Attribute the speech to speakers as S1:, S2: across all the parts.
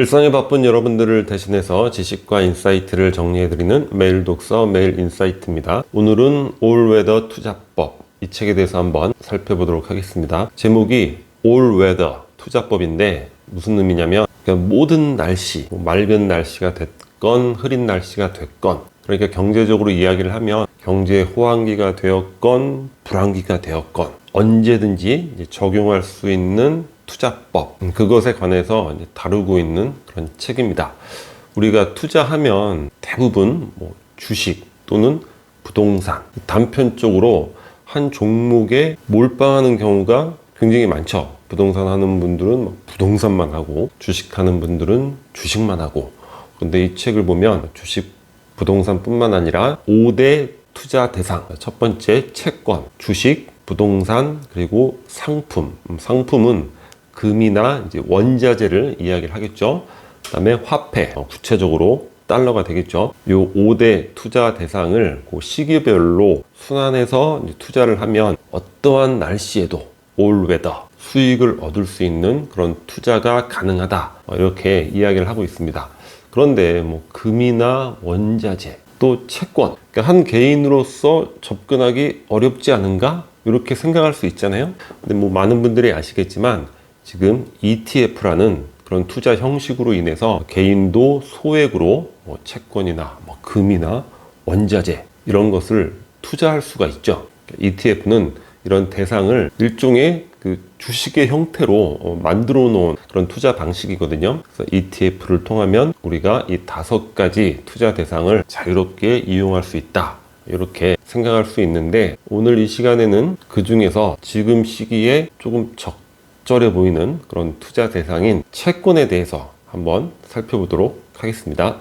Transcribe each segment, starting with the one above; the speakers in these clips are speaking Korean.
S1: 일상에 바쁜 여러분들을 대신해서 지식과 인사이트를 정리해드리는 매일 독서 매일 인사이트입니다. 오늘은 올웨더 투자법 이 책에 대해서 한번 살펴보도록 하겠습니다. 제목이 올웨더 투자법인데 무슨 의미냐면 그러니까 모든 날씨, 뭐 맑은 날씨가 됐건 흐린 날씨가 됐건 그러니까 경제적으로 이야기를 하면 경제 호황기가 되었건 불황기가 되었건 언제든지 적용할 수 있는 투자법 음, 그것에 관해서 다루고 있는 그런 책입니다. 우리가 투자하면 대부분 뭐 주식 또는 부동산 단편적으로 한 종목에 몰빵하는 경우가 굉장히 많죠. 부동산 하는 분들은 뭐 부동산만 하고 주식 하는 분들은 주식만 하고 그런데 이 책을 보면 주식 부동산뿐만 아니라 5대 투자 대상 첫 번째 채권, 주식, 부동산 그리고 상품 음, 상품은 금이나 이제 원자재를 이야기를 하겠죠. 그 다음에 화폐 어, 구체적으로 달러가 되겠죠. 요 5대 투자 대상을 그 시기별로 순환해서 투자를 하면 어떠한 날씨에도 올웨더 수익을 얻을 수 있는 그런 투자가 가능하다. 어, 이렇게 이야기를 하고 있습니다. 그런데 뭐 금이나 원자재 또 채권 그러니까 한 개인으로서 접근하기 어렵지 않은가 이렇게 생각할 수 있잖아요. 근데 뭐 많은 분들이 아시겠지만 지금 ETF라는 그런 투자 형식으로 인해서 개인도 소액으로 뭐 채권이나 뭐 금이나 원자재 이런 것을 투자할 수가 있죠. ETF는 이런 대상을 일종의 그 주식의 형태로 어, 만들어 놓은 그런 투자 방식이거든요. 그래서 ETF를 통하면 우리가 이 다섯 가지 투자 대상을 자유롭게 이용할 수 있다. 이렇게 생각할 수 있는데 오늘 이 시간에는 그 중에서 지금 시기에 조금 적 절해 보이는 그런 투자 대상인 채권에 대해서 한번 살펴보도록 하겠습니다.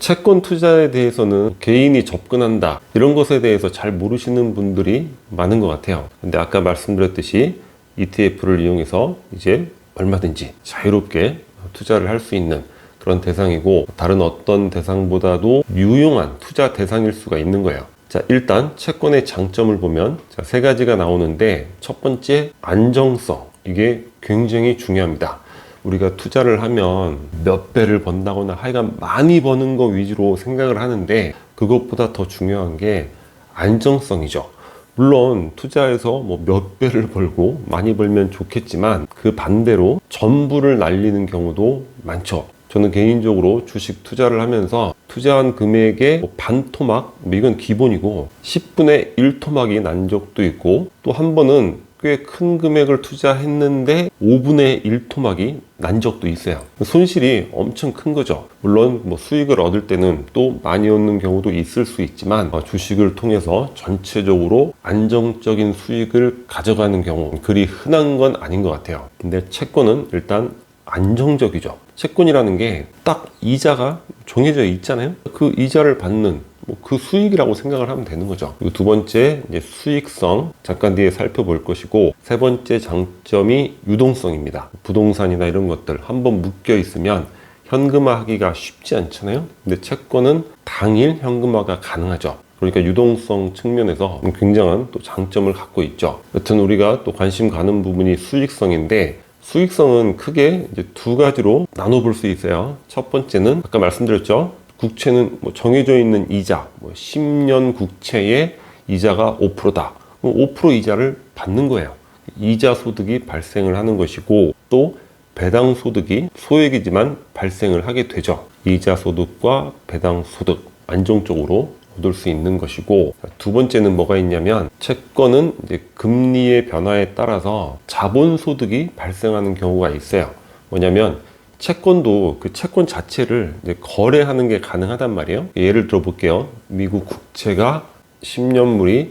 S1: 채권 투자에 대해서는 개인이 접근한다 이런 것에 대해서 잘 모르시는 분들이 많은 것 같아요. 근데 아까 말씀드렸듯이 ETF를 이용해서 이제 얼마든지 자유롭게 투자를 할 수 있는 그런 대상이고 다른 어떤 대상보다도 유용한 투자 대상일 수가 있는 거예요. 자, 일단 채권의 장점을 보면 자, 세 가지가 나오는데 첫 번째 안정성. 이게 굉장히 중요합니다. 우리가 투자를 하면 몇 배를 번다거나 하여간 많이 버는 거 위주로 생각을 하는데 그것보다 더 중요한 게 안정성이죠. 물론 투자해서 뭐 몇 배를 벌고 많이 벌면 좋겠지만 그 반대로 전부를 날리는 경우도 많죠. 저는 개인적으로 주식 투자를 하면서 투자한 금액의 뭐반 토막, 뭐 이건 기본이고 10분의 1 토막이 난 적도 있고 또 한 번은 꽤 큰 금액을 투자했는데 5분의 1 토막이 난 적도 있어요. 손실이 엄청 큰 거죠. 물론 뭐 수익을 얻을 때는 또 많이 얻는 경우도 있을 수 있지만 어, 주식을 통해서 전체적으로 안정적인 수익을 가져가는 경우 그리 흔한 건 아닌 것 같아요. 근데 채권은 일단 안정적이죠. 채권이라는 게 딱 이자가 정해져 있잖아요. 그 이자를 받는 뭐 그 수익이라고 생각을 하면 되는 거죠. 두 번째 이제 수익성 잠깐 뒤에 살펴볼 것이고 세 번째 장점이 유동성입니다. 부동산이나 이런 것들 한번 묶여 있으면 현금화하기가 쉽지 않잖아요. 근데 채권은 당일 현금화가 가능하죠. 그러니까 유동성 측면에서 굉장한 또 장점을 갖고 있죠. 여튼 우리가 또 관심 가는 부분이 수익성인데 수익성은 크게 이제 두 가지로 나눠볼 수 있어요. 첫 번째는 아까 말씀드렸죠. 국채는 뭐 정해져 있는 이자, 뭐 10년 국채의 이자가 5%다. 5% 이자를 받는 거예요. 이자 소득이 발생을 하는 것이고 또 배당 소득이 소액이지만 발생을 하게 되죠. 이자 소득과 배당 소득 안정적으로 얻을 수 있는 것이고 두 번째는 뭐가 있냐면 채권은 이제 금리의 변화에 따라서 자본 소득이 발생하는 경우가 있어요. 뭐냐면 채권도 그 채권 자체를 거래하는 게 가능하단 말이에요. 예를 들어 볼게요. 미국 국채가 10년물이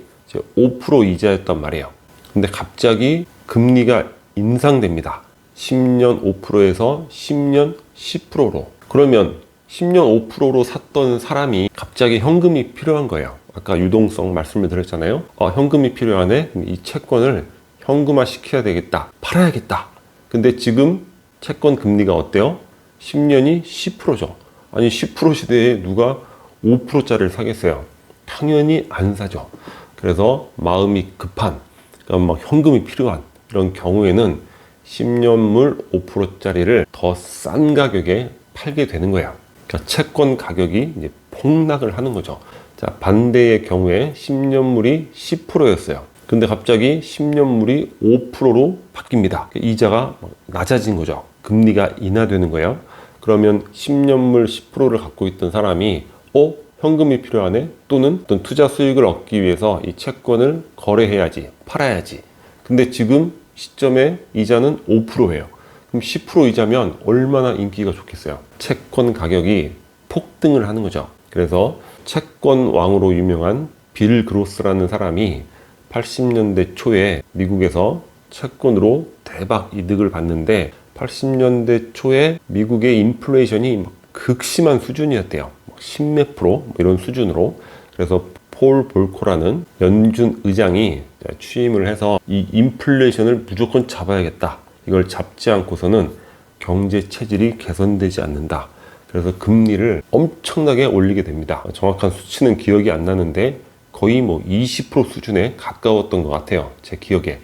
S1: 5% 이자였단 말이에요. 근데 갑자기 금리가 인상됩니다. 10년 5%에서 10년 10%로. 그러면 10년 5%로 샀던 사람이 갑자기 현금이 필요한 거예요. 아까 유동성 말씀을 드렸잖아요. 어, 현금이 필요하네. 이 채권을 현금화 시켜야 되겠다. 팔아야겠다. 근데 지금 채권 금리가 어때요? 10년이 10%죠. 아니 10% 시대에 누가 5%짜리를 사겠어요? 당연히 안 사죠. 그래서 마음이 급한, 그러니까 막 현금이 필요한 이런 경우에는 10년물 5%짜리를 더 싼 가격에 팔게 되는 거예요. 그러니까 채권 가격이 이제 폭락을 하는 거죠. 자, 반대의 경우에 10년물이 10%였어요. 근데 갑자기 10년물이 5%로 바뀝니다. 이자가 낮아진 거죠. 금리가 인하되는 거예요. 그러면 10년물 10%를 갖고 있던 사람이 어? 현금이 필요하네? 또는 어떤 투자 수익을 얻기 위해서 이 채권을 거래해야지, 팔아야지. 근데 지금 시점에 이자는 5%예요. 그럼 10% 이자면 얼마나 인기가 좋겠어요. 채권 가격이 폭등을 하는 거죠. 그래서 채권 왕으로 유명한 빌 그로스라는 사람이 80년대 초에 미국에서 채권으로 대박 이득을 봤는데 80년대 초에 미국의 인플레이션이 막 극심한 수준이었대요. 십몇 프로 뭐 이런 수준으로. 그래서 폴 볼코라는 연준 의장이 취임을 해서 이 인플레이션을 무조건 잡아야겠다. 이걸 잡지 않고서는 경제 체질이 개선되지 않는다. 그래서 금리를 엄청나게 올리게 됩니다. 정확한 수치는 기억이 안 나는데 거의 뭐 20% 수준에 가까웠던 것 같아요. 제 기억에.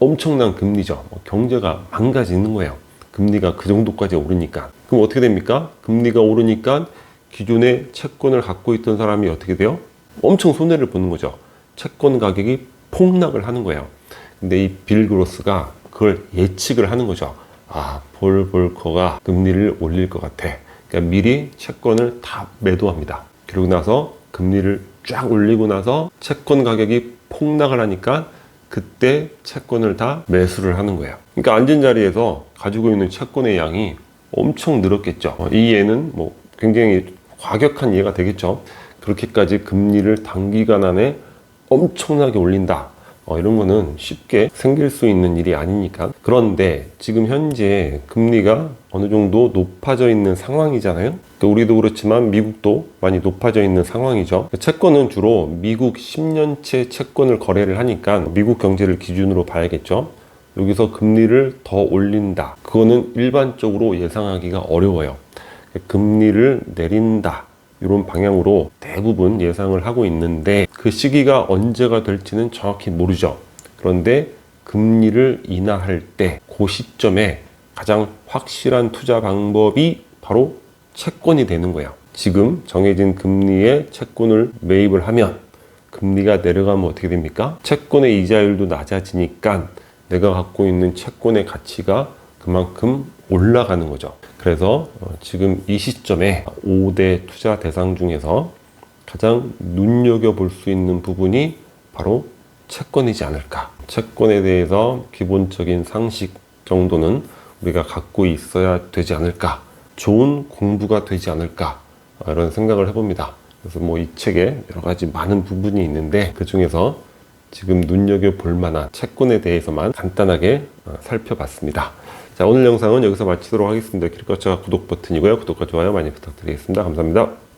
S1: 엄청난 금리죠. 뭐 경제가 망가지는 거예요. 금리가 그 정도까지 오르니까. 그럼 어떻게 됩니까? 금리가 오르니까 기존에 채권을 갖고 있던 사람이 어떻게 돼요? 엄청 손해를 보는 거죠. 채권 가격이 폭락을 하는 거예요. 근데 이 빌 그로스가 그걸 예측을 하는 거죠. 아, 볼 볼커가 금리를 올릴 것 같아. 그러니까 미리 채권을 다 매도합니다. 그러고 나서 금리를 쫙 올리고 나서 채권 가격이 폭락을 하니까 그때 채권을 다 매수를 하는 거예요. 그러니까 앉은 자리에서 가지고 있는 채권의 양이 엄청 늘었겠죠. 어, 이 예는 뭐 굉장히 과격한 예가 되겠죠. 그렇게까지 금리를 단기간 안에 엄청나게 올린다. 어, 이런 거는 쉽게 생길 수 있는 일이 아니니까. 그런데 지금 현재 금리가 어느 정도 높아져 있는 상황이잖아요. 우리도 그렇지만 미국도 많이 높아져 있는 상황이죠. 채권은 주로 미국 10년째 채권을 거래를 하니까 미국 경제를 기준으로 봐야겠죠. 여기서 금리를 더 올린다. 그거는 일반적으로 예상하기가 어려워요. 금리를 내린다. 이런 방향으로 대부분 예상을 하고 있는데 그 시기가 언제가 될지는 정확히 모르죠. 그런데 금리를 인하할 때 그 시점에 가장 확실한 투자 방법이 바로 채권이 되는 거예요. 지금 정해진 금리에 채권을 매입을 하면 금리가 내려가면 어떻게 됩니까? 채권의 이자율도 낮아지니까 내가 갖고 있는 채권의 가치가 그만큼 올라가는 거죠. 그래서 어, 지금 이 시점에 5대 투자 대상 중에서 가장 눈여겨볼 수 있는 부분이 바로 채권이지 않을까. 채권에 대해서 기본적인 상식 정도는 우리가 갖고 있어야 되지 않을까. 좋은 공부가 되지 않을까. 어, 이런 생각을 해봅니다. 그래서 뭐 이 책에 여러 가지 많은 부분이 있는데 그 중에서 지금 눈여겨볼 만한 채권에 대해서만 간단하게 어, 살펴봤습니다. 자, 오늘 영상은 여기서 마치도록 하겠습니다. 길거차 구독 버튼이고요. 구독과 좋아요 많이 부탁드리겠습니다. 감사합니다.